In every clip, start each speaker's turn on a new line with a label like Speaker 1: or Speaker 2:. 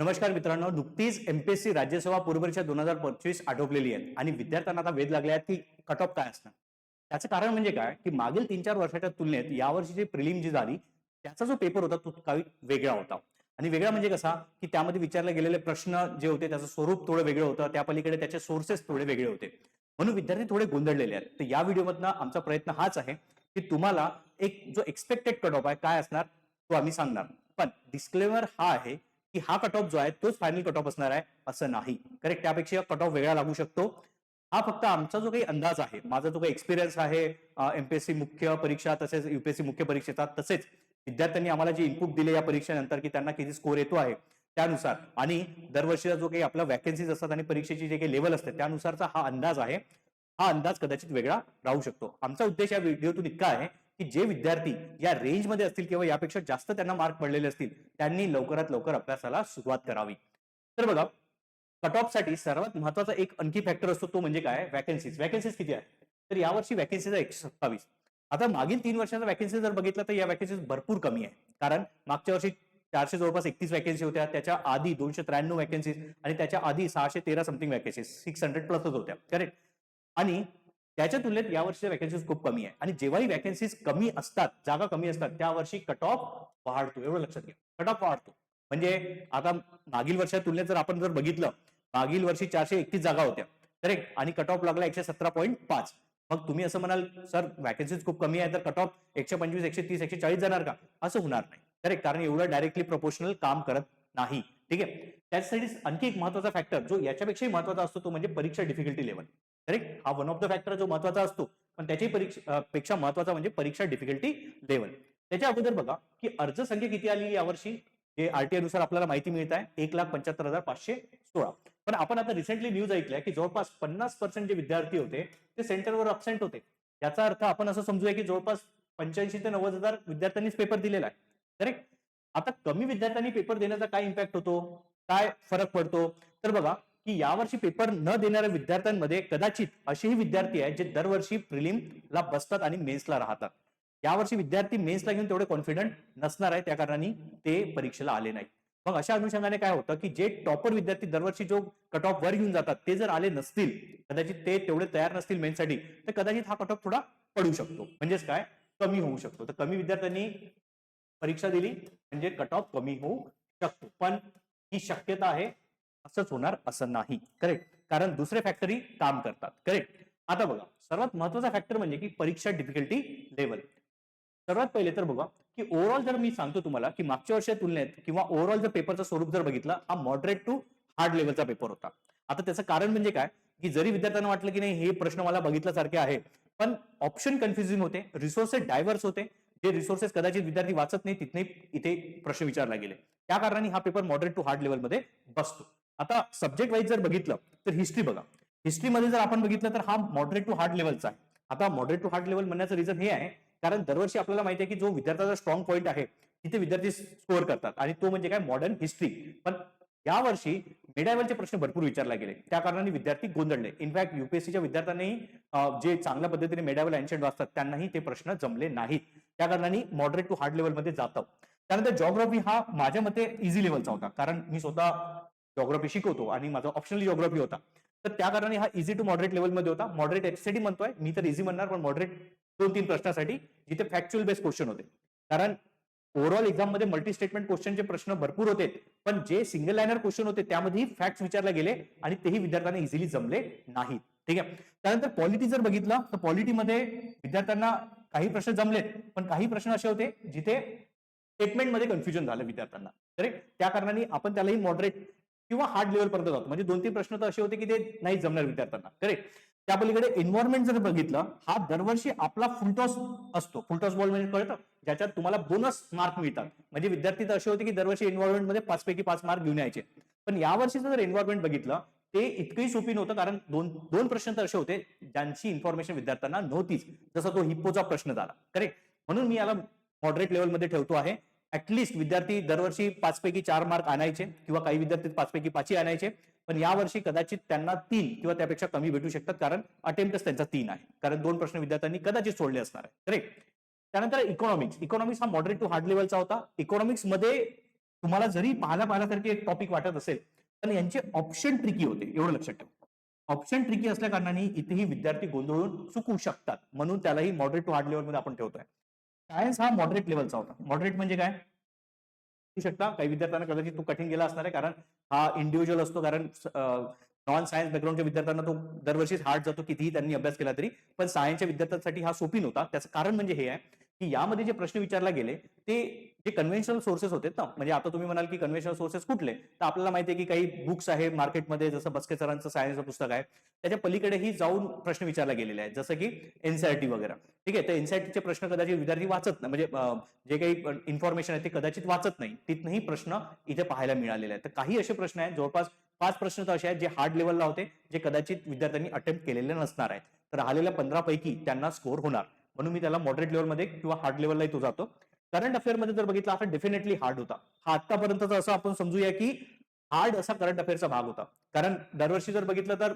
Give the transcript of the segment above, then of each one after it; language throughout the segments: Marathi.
Speaker 1: नमस्कार मित्रांनो नुकतीच एमपीएससी राज्यसेवा पूर्वपरीक्षा दोन हजार पंचवीस आटोपलेली आहे आणि विद्यार्थ्यांना आता वेध लागले आहेत की कट ऑफ काय असणार? त्याचं कारण म्हणजे काय? की मागील तीन चार वर्षाच्या तुलनेत यावर्षी जी प्रिलिम जी झाली त्याचा जो पेपर होता तो काही वेगळा होता. आणि वेगळा म्हणजे कसा? की त्यामध्ये विचारले गेलेले प्रश्न जे होते त्याचं स्वरूप थोडं वेगळं होतं त्या पलीकडे त्याचे सोर्सेस थोडे वेगळे होते. म्हणून विद्यार्थी थोडे गोंधळलेले आहेत. तर या व्हिडिओमधनं आमचा प्रयत्न हाच आहे की तुम्हाला एक जो एक्सपेक्टेड कट ऑफ आहे काय असणार? तो आम्ही सांगणार. पण डिस्क्लेमर हा आहे की हा कट ऑफ जो आहे तोच फायनल कट ऑफ असणार आहे असं नाही. करेक्ट त्यापेक्षा कट ऑफ वेगळा लागू शकतो. हा फक्त आमचा जो काही अंदाज आहे माझा जो काही एक्सपिरियन्स आहे एमपीएससी मुख्य परीक्षा तसेच युपीएससी मुख्य परीक्षेचा तसेच विद्यार्थ्यांनी आम्हाला जे इनपुट दिले या परीक्षेनंतर की त्यांना किती स्कोर येतो आहे त्यानुसार आणि दरवर्षीचा जो काही आपला वॅकन्सीज असतात आणि परीक्षेची जे काही लेवल असते त्यानुसारचा हा अंदाज आहे. हा अंदाज कदाचित वेगळा राहू शकतो. आमचा उद्देश या व्हिडिओतून इतका आहे की जे विद्यार्थी या रेंजमध्ये असतील किंवा यापेक्षा जास्त त्यांना मार्क पडलेले असतील त्यांनी लवकरात लवकर अभ्यासाला सुरुवात करावी. तर बघा कट ऑफसाठी सर्वात महत्त्वाचा एक आणखी फॅक्टर असतो तो म्हणजे काय? वॅकन्सीज वॅकन्सीज किती आहे तर यावर्षी वॅकन्सीज आहे एकशे सत्तावीस. आता मागील तीन वर्षाचा वॅकन्सी जर बघितलं तर या वॅकन्सीज भरपूर कमी आहे कारण मागच्या वर्षी चारशे जवळपास एकतीस वॅकन्सी होत्या त्याच्या आधी दोनशे त्र्याण्णव वॅकन्सीज आणि त्याच्या आधी सहाशे तेरा समथिंग वॅकन्सीज सिक्स हंड्रेड प्लसच होत्या. करेक्ट आणि त्याच्या तुलनेत यावर्षीच्या वॅकन्सीज खूप कमी आहे. आणि जेव्हाही वॅकन्सीज कमी असतात जागा कमी असतात त्या वर्षी कट ऑफ वाढतो. एवढं लक्षात घ्या. कट ऑफ वाढतो. म्हणजे आता मागील वर्षाच्या तुलनेत जर आपण जर बघितलं मागील वर्षी चारशे एकतीस जागा होत्या. करेक्ट आणि कट ऑफ लागला एकशे सतरा पॉईंट पाच. मग तुम्ही असं म्हणाल सर वॅकन्सीज खूप कमी आहे तर कट ऑफ एकशे पंचवीस एकशे तीस एकशे चाळीस जाणार का? असं होणार नाही. करेक्ट कारण एवढं डायरेक्टली प्रोपोर्शनल काम करत नाही. ठीक आहे? त्यासाठी आणखी एक महत्त्वाचा फॅक्टर जो याच्यापेक्षाही महत्त्वाचा असतो तो म्हणजे परीक्षा डिफिकल्टी लेवल करेक्ट हा वन ऑफ द फॅक्टर जो महत्त्वाचा असतो. पण त्याच्याही परीक्षा पेक्षा महत्त्वाचा म्हणजे परीक्षा डिफिकल्टी लेवल त्याच्या अगोदर बघा की अर्ज संख्या किती आली यावर्षी? जे आरटीआयनुसार आपल्याला माहिती मिळत आहे. एक लाख पंच्याहत्तर हजार पाचशे सोळा. पण आपण आता रिसेंटली न्यूज ऐकल्या की जवळपास पन्नास पर्सेंट जे विद्यार्थी होते ते सेंटरवर अबसेंट होते. याचा अर्थ आपण असं समजूया की जवळपास पंच्याऐंशी ते नव्वद हजार विद्यार्थ्यांनीच पेपर दिलेला आहे. करेक्ट आता कमी विद्यार्थ्यांनी पेपर देण्याचा काय इम्पॅक्ट होतो? काय फरक पडतो? तर बघा की यावर्षी पेपर न देणाऱ्या विद्यार्थ्यांमध्ये कदाचित असेही विद्यार्थी आहेत जे दरवर्षी प्रिलिमला बसतात आणि मेन्सला राहतात. यावर्षी विद्यार्थी मेन्सला घेऊन तेवढे कॉन्फिडंट नसणार आहे त्या कारणाने ते परीक्षेला आले नाही मग अशा अनुषंगाने काय होतं की जे टॉपर विद्यार्थी दरवर्षी जो कट ऑफ वर घेऊन जातात ते जर आले नसतील कदाचित ते तेवढे तयार नसतील मेन्ससाठी तर कदाचित हा कट ऑफ थोडा पडू शकतो. म्हणजेच काय? कमी होऊ शकतो. तर कमी विद्यार्थ्यांनी परीक्षा दिली म्हणजे कट ऑफ कमी होऊ शकतो. पण ही शक्यता आहे असंच होणार असं नाही. करेक्ट कारण दुसरे फॅक्टरी काम करतात. करेक्ट आता बघा सर्वात महत्त्वाचा फॅक्टर म्हणजे की परीक्षा डिफिकल्टी लेवल सर्वात पहिले तर बघा की ओव्हरऑल जर मी सांगतो तुम्हाला की मागच्या वर्षाच्या तुलनेत किंवा ओव्हरऑल जर पेपरचं स्वरूप जर बघितलं हा मॉडरेट टू हार्ड लेवलचा पेपर होता. आता त्याचं कारण म्हणजे काय? की जरी विद्यार्थ्यांना वाटलं की नाही हे प्रश्न मला बघितल्यासारखे आहे पण ऑप्शन कन्फ्युजिंग होते रिसोर्सेस डायव्हर्स होते. जे रिसोर्सेस कदाचित विद्यार्थी वाचत नाही तिथने इथे प्रश्न विचारला गेले. त्या कारणाने हा पेपर मॉडरेट टू हार्ड लेवलमध्ये बसतो. आता सब्जेक्ट वाईज जर बघितलं तर हिस्ट्री बघा. हिस्ट्रीमध्ये जर आपण बघितलं तर हा मॉडरेट टू हार्ड लेवलचा आहे. आता मॉडरेट टू हार्ड लेवल म्हणण्याचं रिझन हे आहे कारण दरवर्षी आपल्याला माहिती आहे की जो विद्यार्थ्याचा स्ट्रॉंग पॉईंट आहे तिथे विद्यार्थी स्कोअर करतात. आणि तो म्हणजे काय? मॉडर्न हिस्ट्री पण यावर्षी मेडायवलचे प्रश्न भरपूर विचारला गेले. त्या कारणाने विद्यार्थी गोंधळले. इनफॅक्ट युपीएससीच्या विद्यार्थ्यांनी जे चांगल्या पद्धतीने मेडायवल अँशंट वाचतात त्यांनाही ते प्रश्न जमले नाहीत. त्या कारणाने मॉडरेट टू हार्ड लेवलमध्ये जातं. त्यानंतर जॉग्राफी हा माझ्या मते इझी लेवलचा होता. कारण मी स्वतः जॉग्राफी शिकवतो आणि माझा ऑप्शनल जॉग्राफी होता. तर त्या कारणाने हा इझी टू मॉडरेट लेवलमध्ये होता. मॉडरेट एचसाठी म्हणतोय. मी तर इझी म्हणणार पण मॉडरेट दोन तीन प्रश्नासाठी जिथे फॅक्च्युअल बेस्ड क्वेश्चन होते. कारण ओव्हरऑल एक्झाममध्ये मल्टी स्टेटमेंट क्वेश्चनचे प्रश्न भरपूर होते. पण जे सिंगल लाईनर क्वेश्चन होते त्यामध्येही फॅक्ट्स विचारले गेले आणि तेही विद्यार्थ्यांना इझिली जमले नाहीत. ठीक आहे? त्यानंतर पॉलिटी जर बघितलं तर पॉलिटीमध्ये विद्यार्थ्यांना काही प्रश्न जमलेत पण काही प्रश्न असे होते जिथे स्टेटमेंटमध्ये कन्फ्युजन झालं विद्यार्थ्यांना. तर त्या कारणाने आपण त्यालाही मॉडरेट किंवा हार्ड लेवलपर्यंत जातो. म्हणजे दोन तीन प्रश्न तर असे होते की ते नाही जमणार विद्यार्थ्यांना. करेक्ट त्या पलीकडे एन्व्हायरमेंट जर बघितलं हा दरवर्षी आपला फुलटॉस असतो. फुलटॉस बॉल म्हणजे कळतं? ज्याच्यात तुम्हाला बोनस मार्क मिळतात. म्हणजे विद्यार्थी तर असे होते की दरवर्षी एन्व्हायरमेंटमध्ये पाच पैकी पाच मार्क घेऊन यायचे. पण यावर्षीचं जर एन्व्हायरमेंट बघितलं ते इतकंही सोपी नव्हतं कारण दोन दोन प्रश्न तर असे होते ज्यांची इन्फॉर्मेशन विद्यार्थ्यांना नव्हतीच. जसा तो हिप्पोचा प्रश्न झाला. करेक्ट म्हणून मी याला मॉडरेट लेवलमध्ये ठेवतो आहे. ऍटलिस्ट विद्यार्थी दरवर्षी पाच पैकी चार मार्क आणायचे किंवा काही विद्यार्थी पाच पैकी पाचही आणायचे. पण यावर्षी कदाचित त्यांना तीन किंवा त्यापेक्षा कमी भेटू शकतात कारण अटेम्प्टच त्यांचा तीन आहे. कारण दोन प्रश्न विद्यार्थ्यांनी कदाचित सोडले असणार आहे करेक्ट त्यानंतर इकॉनॉमिक्स इकॉनॉमिक्स हा मॉडरेट टू हार्ड लेवलचा होता. इकॉनॉमिक्समध्ये तुम्हाला जरी पाहायला पाहण्यासारखी एक टॉपिक वाटत असेल तर यांचे ऑप्शन ट्रिकी होते एवढं लक्षात ठेवा. ऑप्शन ट्रिकी असल्या कारणाने इथेही विद्यार्थी गोंधळून चुकू शकतात. म्हणून त्यालाही मॉडरेट टू हार्ड लेवलमध्ये आपण ठेवतोय. सायन्स हा मॉडरेट लेवलचा होता. मॉडरेट म्हणजे काय? शकता काही विद्यार्थ्यांना कदाचित तो कठीण गेला असणार आहे कारण हा इंडिव्हिज्युअल असतो कारण नॉन सायन्स बॅकग्राऊंडच्या विद्यार्थ्यांना तो दरवर्षीच हार्ड जातो कितीही त्यांनी अभ्यास केला तरी. पण सायन्सच्या विद्यार्थ्यांसाठी हा सोपी नव्हता. त्याचं कारण म्हणजे हे आहे की यामध्ये जे प्रश्न विचारला गेले ते जे कन्व्हेन्शनल सोर्सेस होते ना म्हणजे आता तुम्ही म्हणाल की कन्व्हेन्शनल सोर्सेस कुठले तर आपल्याला माहिती आहे की काही बुक्स आहे मार्केटमध्ये जसं बस्के सरांचं सायन्सचं पुस्तक आहे त्याच्या पलीकडेही जाऊन प्रश्न विचारला गेलेले आहेत जसं की एनसीआरटी वगैरे. ठीक आहे तर एनसीआरटीचे प्रश्न कदाचित विद्यार्थी वाचत नाही म्हणजे जे काही इन्फॉर्मेशन आहे ते कदाचित वाचत नाही तिथनंही प्रश्न इथे पाहायला मिळालेले आहेत. तर काही असे प्रश्न आहेत जवळपास पाच प्रश्न तर असे आहेत जे हार्ड लेवलला होते जे कदाचित विद्यार्थ्यांनी अटेम्प्ट केलेले नसणार आहेत. तर राहिलेल्या पंधरा पैकी त्यांना स्कोर होणार. म्हणून मी त्याला मॉडरेट लेवलमध्ये किंवा हार्ड लेवललाही तो जातो. करंट अफेअरमध्ये जर बघितलं आता डेफिनेटली हार्ड होता. हा आतापर्यंतचा असं आपण समजूया की हार्ड असा करंट अफेअरचा भाग होता. कारण दरवर्षी जर बघितलं तर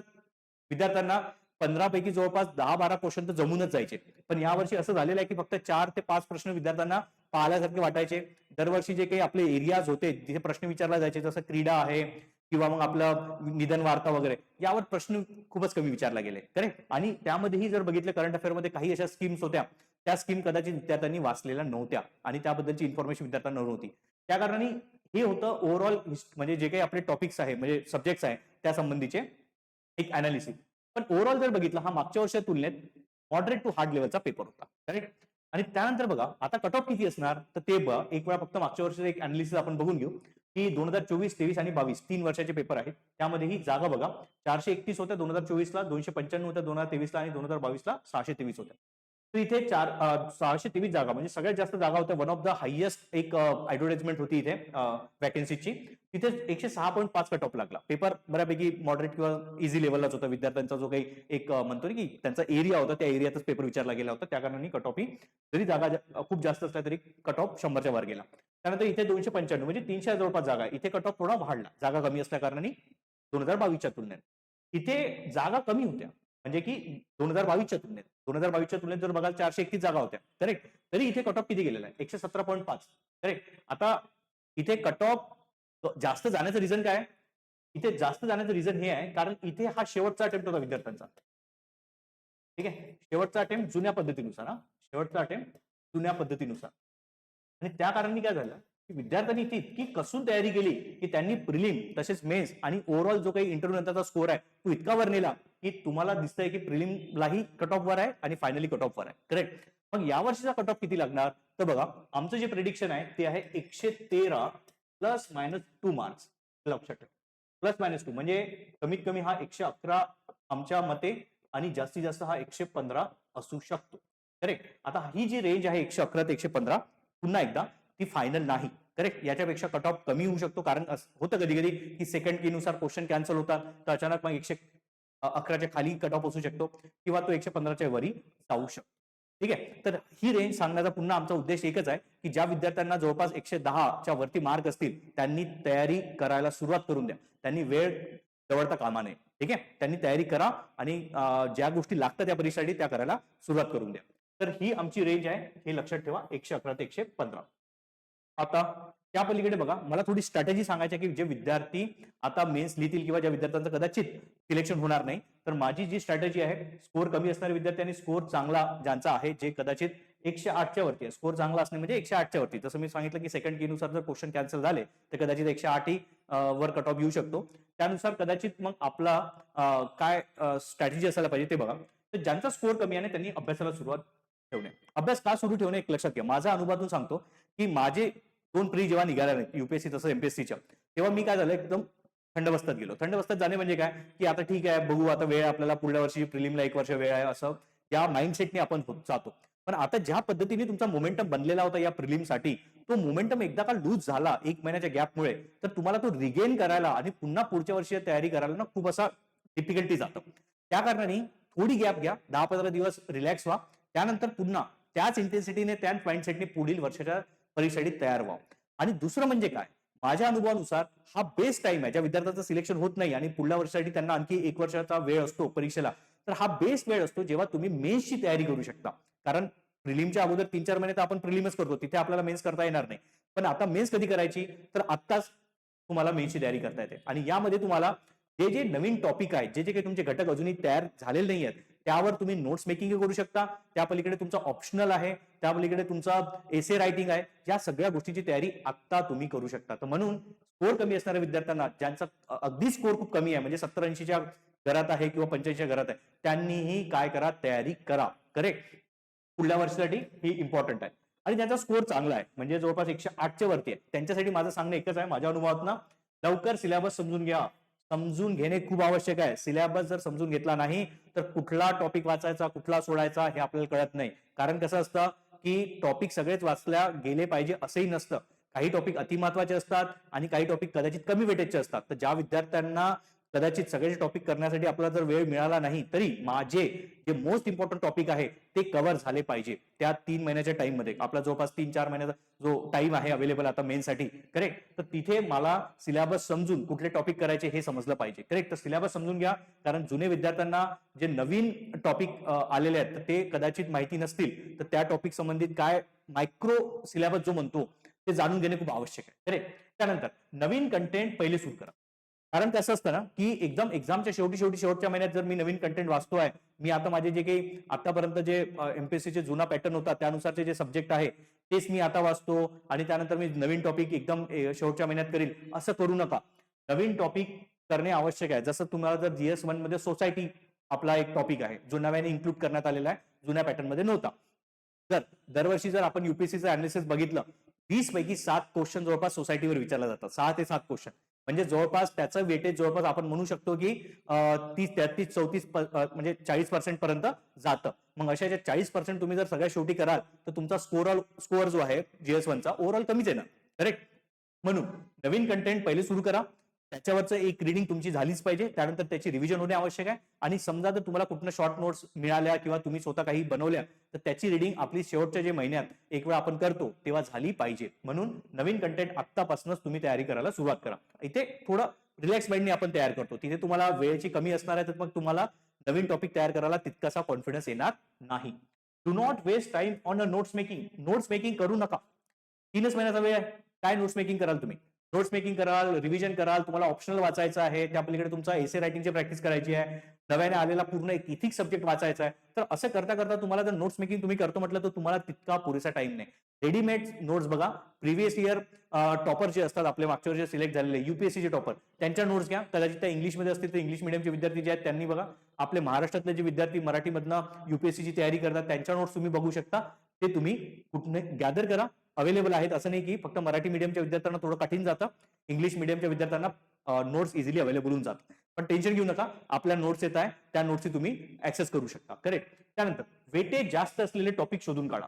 Speaker 1: विद्यार्थ्यांना पंधरापैकी जवळपास दहा बारा क्वेश्चन तर जमूनच जायचे. पण यावर्षी असं झालेलं आहे की फक्त चार ते पाच प्रश्न विद्यार्थ्यांना पाहिल्यासारखे वाटायचे. दरवर्षी जे काही आपले एरियाज होते जिथे प्रश्न विचारला जायचे. जसं क्रीडा आहे किंवा मग आपलं निधन वार्ता वगैरे यावर प्रश्न खूपच कमी विचारला गेले. करेक्ट आणि त्यामध्येही जर बघितलं करंट अफेअरमध्ये काही अशा स्कीम्स होत्या त्या स्कीम कदाचित विद्यार्थ्यांनी वाचलेल्या नव्हत्या आणि त्याबद्दलची इन्फॉर्मेशन विद्यार्थ्यांना नव्हती. त्या कारणाने हे होतं ओव्हरऑल म्हणजे जे काही आपले टॉपिक्स आहे म्हणजे सब्जेक्ट्स आहे त्या संबंधीचे एक अनालिसिस पण ओव्हरऑल जर बघितलं हा मागच्या वर्षाच्या तुलनेत मॉडरेट टू हार्ड लेवलचा पेपर होता. करेक्ट आणि त्यानंतर बघा आता कट ऑफ किती असणार? तर ते बघा एक वेळा फक्त मागच्या वर्षाचं एक अनालिसिस आपण बघून घेऊ. की दोन हजार चोवीस तेवीस आणि बावीस तीन वर्षाचे पेपर आहेत. त्यामध्ये ही जागा बघा. चारशे एकतीस होत्या दोन हजार चोवीसला दोनशे पंच्याण्णव होत्या दोन हजार तेवीसला आणि दोन हजार बावीसला सहाशे तेवीस होत्या. इथे चार सहाशे तेवीस जागा म्हणजे सगळ्यात जास्त जागा होत्या वन ऑफ द हायेस्ट एक ऍडव्हर्टाइजमेंट होती इथे वॅकन्सीची तिथे एकशे सहा पॉईंट पाच कट ऑफ लागला. पेपर बऱ्यापैकी मॉडरेट किंवा इझी लेवललाच होता. विद्यार्थ्यांचा जो काही एक म्हणतो की त्यांचा एरिया होता त्या एरियातच पेपर विचारला गेला होता. त्या कारणाने कट ऑफ ही जरी जागा खूप जास्त असल्या तरी कट ऑफ शंभरच्या वर गेला. त्यानंतर इथे दोनशे पंच्याण्णव म्हणजे तीनशे जवळपास जागा. इथे कट ऑफ थोडा वाढला. जागा कमी असल्या कारणाने दोन हजार बावीसच्या तुलनेत. इथे जागा कमी होत्या. म्हणजे की दोन हजार बावीसच्या तुलनेत. दोन हजार बावीसच्या तुलनेत जर बघाल चारशे एकतीस जागा होत्या. करेक्ट तरी इथे कट ऑफ किती गेलेला आहे? एकशे सतरा पॉईंट पाच. करेक्ट आता इथे कट ऑफ जास्त जाण्याचं रिझन काय? इथे जास्त जाण्याचं रिझन हे आहे कारण इथे हा शेवटचा अटेम्प्ट होता विद्यार्थ्यांचा. ठीक आहे? शेवटचा अटेम्प्ट जुन्या पद्धतीनुसार हा. शेवटचा अटेम्प्ट जुन्या पद्धतीनुसार. आणि त्या कारणाने काय झालं? विद्यार्थ्यांनी ती इतकी कसून तयारी केली की त्यांनी प्रिलिम तसेच मेन्स आणि ओव्हरऑल जो काही इंटरव्ह्यू नंतरचा स्कोर आहे तो इतका वर नेला की तुम्हाला दिसतंय की प्रिलिमलाही कट ऑफ वर आहे आणि फायनली कट ऑफ वर आहे. करेक्ट मग या वर्षीचा कट ऑफ किती लागणार? तर बघा आमचं जे प्रिडिक्शन आहे ते आहे एकशे तेरा प्लस मायनस टू मार्क्स लक्षात ठेवा. प्लस मायनस टू म्हणजे कमीत कमी हा एकशे अकरा आमच्या मते आणि जास्तीत जास्त हा एकशे पंधरा असू शकतो. करेक्ट आता ही जी रेंज आहे एकशे अकरा ते एकशे पंधरा पुन्हा एकदा ती फायनल नाही. करेक्ट याच्यापेक्षा कट ऑफ कमी होऊ शकतो. कारण होतं कधी कधी की सेकंड कीनुसार क्वेश्चन कॅन्सल होतात. तर अचानक मग एकशे अकराच्या खाली कट ऑफ असू शकतो. किंवा तो एकशे पंधराच्या वरी जाऊ शकतो. ठीक आहे? तर ही रेंज सांगण्याचा पुन्हा आमचा उद्देश एकच आहे की ज्या विद्यार्थ्यांना जवळपास एकशे दहाच्या वरती मार्क असतील त्यांनी तयारी करायला सुरुवात करून द्या. त्यांनी वेळ जवळता कामा नये. ठीक आहे? त्यांनी तयारी करा आणि ज्या गोष्टी लागतात त्या परीक्षेसाठी त्या करायला सुरुवात करून द्या. तर ही आमची रेंज आहे. हे लक्षात ठेवा. एकशे अकरा ते एकशे पंधरा. आता त्या पलीकडे बघा मला थोडी स्ट्रॅटेजी सांगायची की जे विद्यार्थी आता मेन्स लिहितील किंवा ज्या विद्यार्थ्यांचं कदाचित सिलेक्शन होणार नाही तर माझी जी स्ट्रॅटेजी आहे स्कोर कमी असणारे विद्यार्थ्यांनी स्कोर चांगला ज्यांचा आहे जे कदाचित एकशे आठच्या वरती आहे. स्कोर चांगला असणे म्हणजे एकशे आठच्या वरती. जसं मी सांगितलं की सेकंडनुसार जर क्वेश्चन कॅन्सल झाले तर कदाचित एकशे आठही वर कट ऑफ येऊ शकतो. त्यानुसार कदाचित मग आपला काय स्ट्रॅटेजी असायला पाहिजे ते बघा. तर ज्यांचा स्कोर कमी आहे त्यांनी अभ्यासाला सुरुवात ठेवणे. अभ्यास का सुरू ठेवणे? एक लक्षात घ्या. माझ्या अनुभवातून सांगतो. की माझे दोन प्री जेव्हा निघाल्या नाहीत युपीएससी तसं एमपीएससीच्या तेव्हा मी काय झालं एकदम थंड अवस्थेत गेलो. थंड अवस्थेत जाणे म्हणजे काय? की आता ठीक आहे बघू आता वेळ आपल्याला पुढल्या वर्षी प्रिलिमला एक वर्ष वेळ आहे असं या माइंडसेटने आपण होत जातो. पण आता ज्या पद्धतीने तुमचा मोमेंटम बनलेला होता या प्रिलिमसाठी तो मोमेंटम एकदा का लूज झाला एक महिन्याच्या गॅपमुळे तर तुम्हाला तो रिगेन करायला आणि पुन्हा पुढच्या वर्षी तयारी करायला ना खूप असा डिफिकल्टी जातं. त्या कारणाने थोडी गॅप घ्या दहा पंधरा दिवस रिलॅक्स व्हा त्यानंतर पुन्हा त्याच इंटेन्सिटीने त्याच माइंडसेटने पुढील वर्षाच्या परीक्षेसाठी तयार व्हा आणि दुसरं म्हणजे काय? माझ्या अनुभवानुसार हा बेस्ट टाइम आहे. ज्या विद्यार्थ्याचं सिलेक्शन होत नाही आणि पुढल्या वर्षासाठी त्यांना आणखी एक वर्षाचा वेळ असतो परीक्षेला तर हा बेस्ट वेळ असतो जेव्हा तुम्ही मेन्सची तयारी करू शकता. कारण प्रिलिमच्या अगोदर तीन चार महिने तर आपण प्रिलिमच करतो. तिथे आपल्याला मेन्स करता येणार नाही. पण आता मेन्स कधी करायची? तर आत्ताच तुम्हाला मेन्सची तयारी करता येते. आणि यामध्ये तुम्हाला जे जे नवीन टॉपिक आहेत जे जे काही तुमचे घटक अजूनही तयार झालेले नाही आहेत त्यावर तुम्ही नोट्स मेकिंग करू शकता. त्या पलीकडे तुमचा ऑप्शनल आहे. त्या पलीकडे तुमचा एसे रायटिंग आहे. या सगळ्या गोष्टीची तयारी आत्ता तुम्ही करू शकता. तर म्हणून स्कोर कमी असणाऱ्या विद्यार्थ्यांना ज्यांचा अगदी स्कोर खूप कमी आहे म्हणजे सत्तर ऐंशीच्या घरात आहे किंवा पंच्याऐंशीच्या घरात आहे त्यांनीही काय करा? तयारी करा. करेक्ट पुढल्या वर्षासाठी ही इम्पॉर्टंट आहे. आणि त्यांचा स्कोर चांगला आहे. म्हणजे जवळपास एकशे आठच्या वरती आहे. त्यांच्यासाठी माझं सांगणं एकच आहे. माझ्या अनुभवातनं लवकर सिलेबस समजून घ्या. समजून घेणे खूप आवश्यक आहे. सिलेबस जर समजून घेतला नाही तर कुठला टॉपिक वाचायचा कुठला सोडायचा हे आपल्याला कळत नाही. कारण कसं असतं की टॉपिक सगळेच वाचल्या गेले पाहिजे असंही नसतं. काही टॉपिक अतिमहत्वाचे असतात आणि काही टॉपिक कदाचित कमी वेटेजचे असतात. तर ज्या विद्यार्थ्यांना कदाचित सगळ्याचे टॉपिक करण्यासाठी आपल्याला जर वेळ मिळाला नाही तरी माझे जे मोस्ट इम्पॉर्टंट टॉपिक आहे ते कव्हर झाले पाहिजे. त्या तीन महिन्याच्या टाइममध्ये आपला जवळपास तीन चार महिन्याचा जो टाइम आहे अवेलेबल आता मेनसाठी करेक्ट तर तिथे मला सिलेबस समजून कुठले टॉपिक करायचे हे समजलं पाहिजे. करेक्ट तर सिलेबस समजून घ्या. कारण जुने विद्यार्थ्यांना जे नवीन टॉपिक आलेले आहेत तर ते कदाचित माहिती नसतील. तर त्या टॉपिक संबंधित काय मायक्रो सिलेबस जो म्हणतो ते जाणून घेणे खूप आवश्यक आहे. करेक्ट त्यानंतर नवीन कंटेंट पहिले सुरू करा. कारण कसं असतं ना की एकदम एक्झामच्या शेवटी शेवटी शेवटच्या महिन्यात जर मी नवीन कंटेंट वाचतोय मी आता माझे जे काही आतापर्यंत जे एमपीएससीचे जुना पॅटर्न होता त्यानुसारचे जे सब्जेक्ट आहे तेच मी आता वाचतो आणि त्यानंतर मी नवीन टॉपिक एकदम शेवटच्या महिन्यात करील असं करू नका. नवीन टॉपिक करणे आवश्यक आहे. जसं तुम्हाला जर जीएस वनमध्ये सोसायटी आपला एक टॉपिक आहे जो नव्याने इन्क्लूड करण्यात आलेला आहे जुन्या पॅटर्नमध्ये नव्हता. तर दरवर्षी जर आपण युपीएससीचं अनालिसिस बघितलं वीस पैकी सात क्वेश्चन जवळपास सोसायटीवर विचारला जातात. सहा ते सात क्वेश्चन म्हणजे जवळपास त्याचं वेटेज जवळपास आपण म्हणू शकतो की अं, तीस तेहतीस चौतीस म्हणजे चाळीस पर्सेंट पर्यंत जातं. मग अशा ज्या चाळीस पर्सेंट तुम्ही जर सगळ्या शेवटी कराल तर तुमचा स्कोर स्कोअर जो आहे जीएस वनचा ओव्हरऑल कमीच येणार. करेक्ट म्हणून नवीन कंटेंट पहिले सुरू करा. त्याच्यावरचं एक रिडिंग तुमची झालीच पाहिजे. त्यानंतर त्याची रिव्हिजन होणे आवश्यक आहे. आणि समजा जर तुम्हाला कुठनं शॉर्ट नोट्स मिळाल्या किंवा तुम्ही स्वतः काही बनवल्या तर त्याची रिडिंग आपली शेवटच्या जे महिन्यात एक वेळा आपण करतो तेव्हा झाली पाहिजे. म्हणून नवीन कंटेंट आत्तापासूनच तुम्ही तयारी करायला सुरुवात करा. इथे थोडं रिलॅक्स माइंडने आपण तयार करतो. तिथे तुम्हाला वेळेची कमी असणार आहे तर मग तुम्हाला नवीन टॉपिक तयार करायला तितकासा कॉन्फिडन्स येणार नाही. Do not waste time on a notes making notes making करू नका. तीनच महिन्याचा वेळ आहे. काय नोट्स मेकिंग कराल तुम्ही? नोट्स मेकिंग कराल रिव्हिजन कराल तुम्हाला ऑप्शनल वाचायचं आहे त्या पलीकडे तुमचा एसे रायटिंगची प्रॅक्टिस करायची आहे नव्याने आलेला पूर्ण एक इथिक सब्जेक्ट वाचायचा आहे. तर असं करता करता तुम्हाला जर नोट्स मेकिंग तुम्ही करतो म्हटलं तर तुम्हाला तितका पुरेसा टाइम नाही. रेडीमेड नोट्स बघा प्रिव्हियस इयर टॉपर जे असतात आपले मागच्या वर्षी सिलेक्ट झालेले युपीएससीचे टॉपर त्यांच्या नोट्स घ्या. कदाचित त्या इंग्लिशमध्ये असतील तर इंग्लिश मिडियमचे विद्यार्थी जे आहेत त्यांनी बघा आपले महाराष्ट्रातले जे विद्यार्थी मराठीमधनं युपीएससीची तयारी करतात त्यांच्या नोट्स तुम्ही बघू शकता. ते तुम्ही कुठून गॅदर करा. अवेलेबल आहेत. असं नाही की फक्त मराठी मीडियमच्या विद्यार्थ्यांना थोडं कठीण जातं. इंग्लिश मीडियमच्या विद्यार्थ्यांना नोट्स इझिली अवेलेबल होऊन जातात पण टेन्शन घेऊ नका. आपल्या नोट्स येत आहे. त्या नोट्सची तुम्ही ऍक्सेस करू शकता. करेक्ट त्यानंतर वेटेज जास्त असलेले टॉपिक शोधून काढा.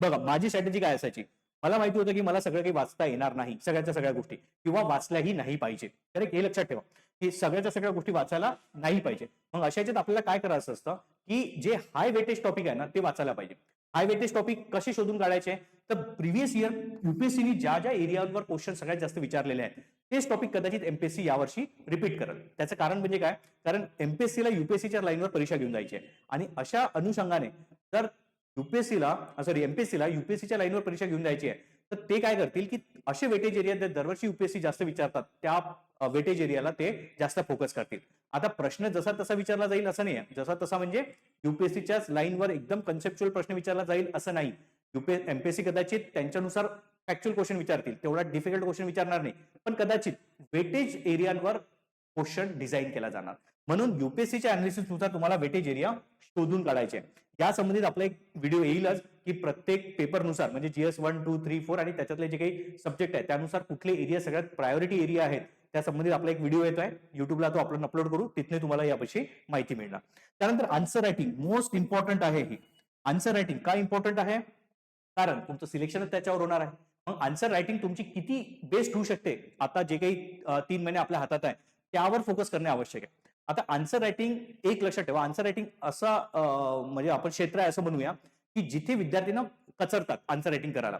Speaker 1: बघा माझी स्ट्रॅटेजी काय असायची? मला माहिती होतं की मला सगळं काही वाचता येणार नाही. सगळ्याच्या सगळ्या गोष्टी. किंवा वाचल्याही नाही पाहिजे. करेक्ट हे लक्षात ठेवा. की सगळ्याच्या सगळ्या गोष्टी वाचायला नाही पाहिजे. मग अशा याच्यात आपल्याला काय करायचं असतं? की जे हाय वेटेज टॉपिक आहे ना ते वाचायला पाहिजे. हाय वेटेज टॉपिक कसे शोधून काढायचे? तर प्रिव्हियस इयर युपीएससीनी ज्या ज्या एरियावर क्वेश्चन सगळ्यात जास्त विचारलेले आहेत तेच टॉपिक कदाचित एमपीएससी यावर्षी रिपीट करेल. त्याचं कारण म्हणजे काय? कारण एमपीएससीला युपीएससीच्या लाईनवर परीक्षा घेऊन जायची आहे. आणि अशा अनुषंगाने जर युपीएससीला सॉरी एमपीएससीला युपीएससीच्या लाईनवर परीक्षा घेऊन जायची आहे तर ते काय करतील की असे वेटेज एरिया दरवर्षी युपीएससी जास्त विचारतात त्या वेटेज एरियाला ते जास्त फोकस करतील. आता प्रश्न जसा तसा विचारला जाईल असं नाही आहे. जसा तसा म्हणजे युपीएससीच्याच लाईनवर एकदम कन्सेप्च्युअल प्रश्न विचारला जाईल असं नाही. युपीएस एमपीएससी कदाचित त्यांच्यानुसार ऍक्च्युअल क्वेश्चन विचारतील. तेवढा डिफिकल्ट क्वेश्चन विचारणार नाही. पण कदाचित वेटेज एरियांवर क्वेश्चन डिझाईन केला जाणार. म्हणून युपीएससीच्या अनालिसिसनुसार तुम्हाला वेटेज एरिया शोधून काढायचे या संबंधित आपला एक व्हिडिओ येईलच की प्रत्येक पेपरनुसार म्हणजे GS one two three four आणि त्याच्यातले जे काही सब्जेक्ट आहे त्यानुसार कुठले एरिया सगळ्यात प्रायोरिटी एरिया आहेत त्या संबंधित आपला एक व्हिडिओ आहे युट्यूबला तो आपण अपलोड करू. तिथने तुम्हाला याविषयी माहिती मिळणार. त्यानंतर आन्सर रायटिंग मोस्ट इम्पॉर्टंट आहे ही. आन्सर रायटिंग का इम्पॉर्टंट आहे? कारण तुमचं सिलेक्शनच त्याच्यावर होणार आहे. मग आन्सर रायटिंग तुमची किती बेस्ट होऊ शकते? आता जे काही तीन महिने आपल्या हातात आहे त्यावर फोकस करणे आवश्यक आहे. आता आन्सर रायटिंग एक लक्षात ठेवा. आन्सर रायटिंग असा म्हणजे आपण क्षेत्र आहे असं म्हणूया की जिथे विद्यार्थ्यांना कचरतात आन्सर रायटिंग करायला.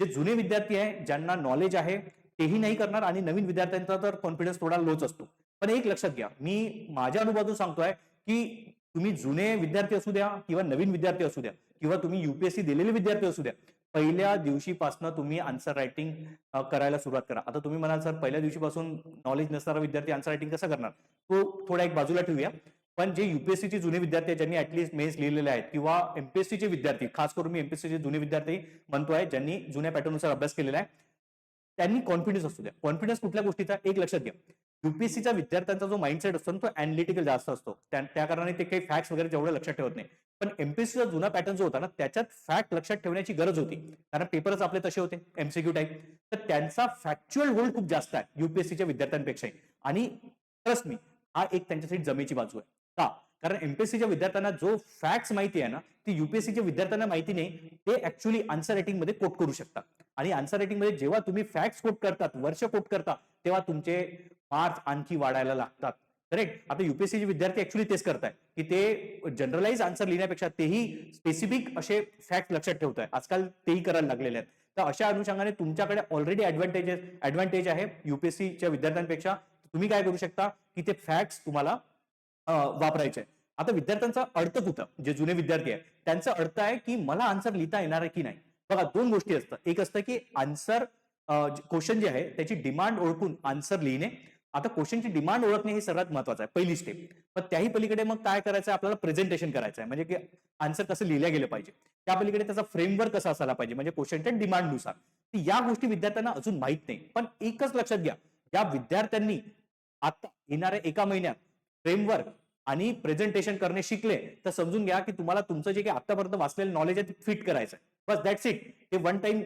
Speaker 1: जे जुने विद्यार्थी आहे ज्यांना नॉलेज आहे तेही नाही करणार आणि नवीन विद्यार्थ्यांचा तर कॉन्फिडन्स थोडा लोच असतो. पण एक लक्षात घ्या मी माझ्या अनुभवातून सांगतोय की तुम्ही जुने विद्यार्थी असू द्या किंवा नवीन विद्यार्थी असू द्या किंवा तुम्ही युपीएससी दिलेले विद्यार्थी असू द्या पहिल्या दिवशीपासून तुम्ही आन्सर रायटिंग करायला सुरुवात करा. आता तुम्ही म्हणाल सर पहिल्या दिवशीपासून नॉलेज नसणारा विद्यार्थी आन्सर रायटिंग कसं करणार? तो थोडा एक बाजूला ठेवूया. पण जे युपीएससीचे जुने विद्यार्थी आहेत ज्यांनी ऍटलीस्ट मेन्स लिहिलेले आहेत किंवा एमपीएससीचे विद्यार्थी खास करून मी एमपीएससीचे जुने विद्यार्थी म्हणतोय ज्यांनी जुन्या पॅटर्ननुसार अभ्यास केलेला आहे त्यांनी कॉन्फिडन्स असतो द्या. कॉन्फिडन्स कुठल्या गोष्टीचा? एक लक्षात घ्या. युपीएससीच्या विद्यार्थ्यांचा जो माइंडसेट असतो ना तो अनालिटिकल जास्त असतो. त्या त्या कारणाने ते काही फॅक्ट्स वगैरे जेवढं लक्षात ठेवत नाही. पण एमपीएससीचा जुना पॅटर्न जो होता ना त्याच्यात फॅक्ट लक्षात ठेवण्याची गरज होती. कारण पेपरच आपले तसे होते एमसीक्यू टाईप तर त्यांचा फॅक्च्युअल होल्ड खूप जास्त आहे युपीएससीच्या विद्यार्थ्यांपेक्षाही. आणि ट्रस्ट मी हा एक त्यांच्यासाठी जमेची बाजू आहे. का? कारण एमपीएससीच्या विद्यार्थ्यांना जो फॅक्ट्स माहिती आहे ना ती युपीएससीच्या विद्यार्थ्यांना माहिती नाही ते ऍक्च्युली आन्सर रायटिंगमध्ये कोट करू शकतात. आणि आन्सर रायटिंगमध्ये जेव्हा तुम्ही फॅक्ट्स कोट करतात वर्ष कोट करता तेव्हा तुमचे मार्क्स आणखी वाढायला लागतात. करेक्ट आता युपीएससीचे विद्यार्थी ऍक्च्युली तेच करताय की ते जनरलाइज आन्सर लिहिण्यापेक्षा तेही स्पेसिफिक असे फॅक्ट लक्षात ठेवत आहे आजकाल तेही करायला लागलेले आहेत. तर अशा अनुषंगाने तुमच्याकडे ऑलरेडी ऍडव्हान्टेजेस ऍडव्हान्टेज आहे युपीएससीच्या विद्यार्थ्यांपेक्षा. तुम्ही काय करू शकता की ते फॅक्ट्स तुम्हाला वापरायचे आहे. आता विद्यार्थ्यांचा अर्थ कुठं? जे जुने विद्यार्थी आहे त्यांचा अर्थ आहे की मला आन्सर लिहिता येणार आहे की नाही? बघा दोन गोष्टी असतात. एक असतं की आन्सर क्वेश्चन जे आहे त्याची डिमांड ओळखून आन्सर लिहिणे. आता क्वेश्चनची डिमांड ओळखणे हे सर्वात महत्वाचं आहे पहिली स्टेप पण त्याही पलीकडे मग काय करायचं आपल्याला प्रेझेंटेशन करायचं आहे. म्हणजे की आन्सर कसं लिहिलं गेलं पाहिजे? त्या पलीकडे त्याचा फ्रेमवर्क कसा असायला पाहिजे? म्हणजे क्वेश्चनच्या डिमांडनुसार या गोष्टी विद्यार्थ्यांना अजून माहीत नाही. पण एकच लक्षात घ्या या विद्यार्थ्यांनी आता येणाऱ्या एका महिन्यात फ्रेमवर्क आणि प्रेझेंटेशन करणे शिकले तर समजून घ्या की तुम्हाला तुमचं जे काही आतापर्यंत वाचलेलं नॉलेज आहे ते फिट करायचं बस दॅट्स इट हे वन टाइम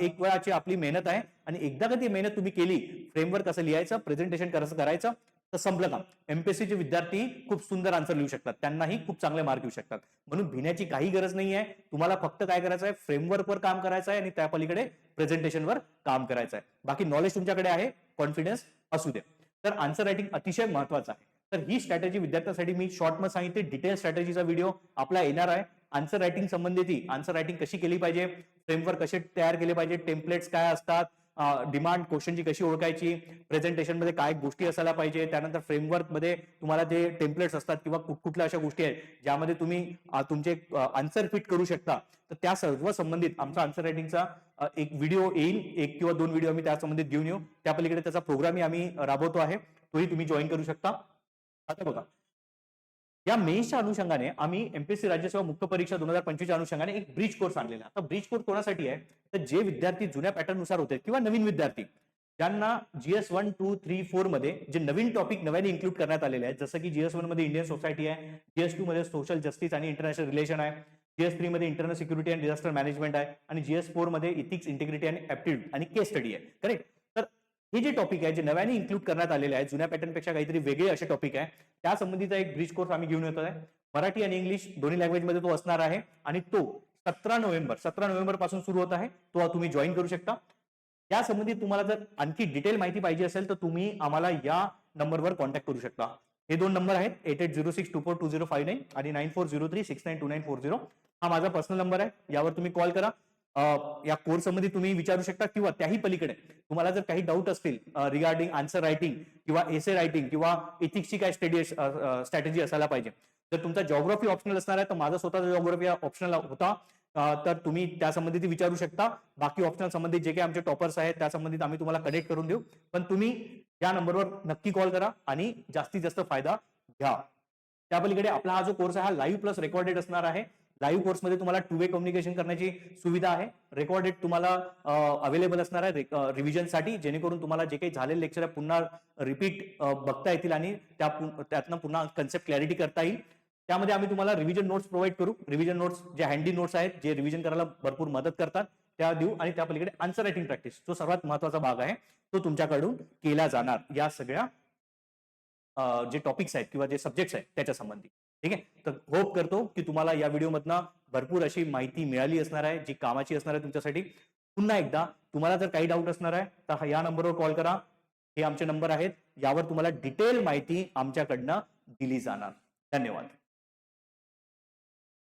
Speaker 1: एक वेळाची आपली मेहनत आहे आणि एकदा का ती मेहनत तुम्ही केली फ्रेमवर्क कसं लिहायचं प्रेझेंटेशन कसं करायचं तर संपलं काम. एमपीएससीचे विद्यार्थी खूप सुंदर आन्सर लिहू शकतात. त्यांनाही खूप चांगले मार्क येऊ शकतात. म्हणून भिण्याची काही गरज नाही आहे तुम्हाला फक्त काय करायचं आहे? फ्रेमवर्कवर काम करायचं आहे आणि त्या पलीकडे प्रेझेंटेशनवर काम करायचं आहे. बाकी नॉलेज तुमच्याकडे आहे. कॉन्फिडन्स असू दे. तर आन्सर रायटिंग अतिशय महत्वाचं आहे. तर ही स्ट्रॅटेजी विद्यार्थ्यांसाठी मी शॉर्टमध्ये सांगितले. डिटेल स्ट्रॅटेजीचा व्हिडिओ आपला येणार आहे. आन्सर रायटिंग संबंधित. आन्सर रायटिंग कशी केली पाहिजे? फ्रेमवर्क कसे तयार केले पाहिजे? टेम्पलेट्स काय असतात? डिमांड क्वेश्चनची कशी ओळखायची? प्रेझेंटेशनमध्ये काय गोष्टी असायला पाहिजे? त्यानंतर फ्रेमवर्कमध्ये तुम्हाला जे टेम्पलेट्स असतात किंवा कुठ- कुठल्या अशा गोष्टी आहेत ज्यामध्ये तुम्ही तुमचे आन्सर फिट करू शकता. तर त्या सर्व संबंधित आमचा आन्सर रायटिंगचा एक व्हिडिओ येईल. एक किंवा दोन व्हिडिओ आम्ही त्या संबंधित घेऊन येऊ. त्या पलीकडे त्याचा प्रोग्रामही आम्ही राबवतो आहे. तोही तुम्ही जॉईन करू शकता. आता बघा. या मेन्सच्या अनुषंगाने आम्ही एमपीएससी राज्यसेवा मुख्य परीक्षा दोन हजार पंचवीसच्या अनुषंगाने एक ब्रिज कोर्स आणलेला आता ब्रिज कोर्स कोणासाठी आहे? तर जे विद्यार्थी जुन्या पॅटर्ननुसार होते किंवा नवीन विद्यार्थी ज्यांना जीएस वन टू थ्री फोरमध्ये जे नवीन टॉपिक नव्याने इन्क्लूड करण्यात आलेले आहेत जसं की जीएस वनमध्ये इंडियन सोसायटी आहे जीएस टू मध्ये सोशल जस्टिस आणि इंटरनॅशनल रिलेशन आहे जीएस थ्री मध्ये internal security and disaster management आहे आणि जीएस फोरमध्ये इथिक्स इंटिग्रिटी आणि ऍप्टिट्यूड आणि केस स्टडी आहे. करेक्ट हे जे टॉपिक आहे जे नव्याने इन्क्लूड करण्यात आलेले आहे जुन्या पॅटर्नपेक्षा काहीतरी वेगळे असे टॉपिक आहे त्या संबंधीचा एक ब्रिज कोर्स आम्ही घेऊन येतो आहे मराठी आणि इंग्लिश दोन्ही लँग्वेजमध्ये तो असणार आहे आणि तो सतरा नोव्हेंबर सतरा नोव्हेंबरपासून सुरू होत आहे तो तुम्ही जॉईन करू शकता. या संबंधित तुम्हाला जर आणखी डिटेल माहिती पाहिजे असेल तर तुम्ही आम्हाला या नंबरवर कॉन्टॅक्ट करू शकता. हे दोन नंबर आहेत eight eight zero six two four two zero five nine आणि nine four zero three six nine two nine four zero हा माझा पर्सनल नंबर आहे यावर तुम्ही कॉल करा. या कोर्समध्ये तुम्ही विचारू शकता किंवा त्याही पलीकडे तुम्हाला जर काही डाऊट असतील रिगार्डिंग आन्सर रायटिंग किंवा एसे रायटिंग किंवा इथिक्सची काय स्टडी स्ट्रॅटेजी असायला पाहिजे. जर तुमचा जॉग्राफी ऑप्शनल असणार आहे तर माझा स्वतःचा जॉग्राफी ऑप्शनल होता. तर तुम्ही त्या संबंधित विचारू शकता. बाकी ऑप्शनल संबंधित जे काही आमचे टॉपर्स आहेत त्या संबंधित आम्ही तुम्हाला कनेक्ट करून देऊ. पण तुम्ही या नंबरवर नक्की कॉल करा आणि जास्तीत जास्त फायदा घ्या. त्या पलीकडे आपला हा जो कोर्स आहे हा लाईव्ह प्लस रेकॉर्डेड असणार आहे. लाईव्ह कोर्समध्ये तुम्हाला टू वे कम्युनिकेशन करण्याची सुविधा आहे. रेकॉर्डेड तुम्हाला अवेलेबल असणार आहे रिव्हिजनसाठी जेणेकरून तुम्हाला जे काही झालेले लेक्चर आहे पुन्हा रिपीट बघता येतील आणि त्या त्यातनं पुन्हा कन्सेप्ट क्लॅरिटी करता येईल. त्यामध्ये आम्ही तुम्हाला रिव्हिजन नोट्स प्रोव्हाइड करू. रिव्हिजन नोट्स जे हँडी नोट्स आहेत जे रिव्हिजन करायला भरपूर मदत करतात त्या देऊ आणि त्या पलीकडे आन्सर रायटिंग प्रॅक्टिस जो सर्वात महत्त्वाचा भाग आहे तो तुमच्याकडून केला जाणार. या सगळ्या जे टॉपिक्स आहेत किंवा जे सब्जेक्ट्स आहेत त्याच्या संबंधी. ठीक आहे? तर होप करतो की तुम्हाला या व्हिडिओमधनं भरपूर अशी माहिती मिळाली असणार आहे जी कामाची असणार आहे तुमच्यासाठी. पुन्हा एकदा तुम्हाला जर काही डाऊट असणार आहे तर हा- या नंबरवर कॉल करा. हे आमचे नंबर आहेत. यावर तुम्हाला डिटेल माहिती आमच्याकडनं दिली जाणार. धन्यवाद.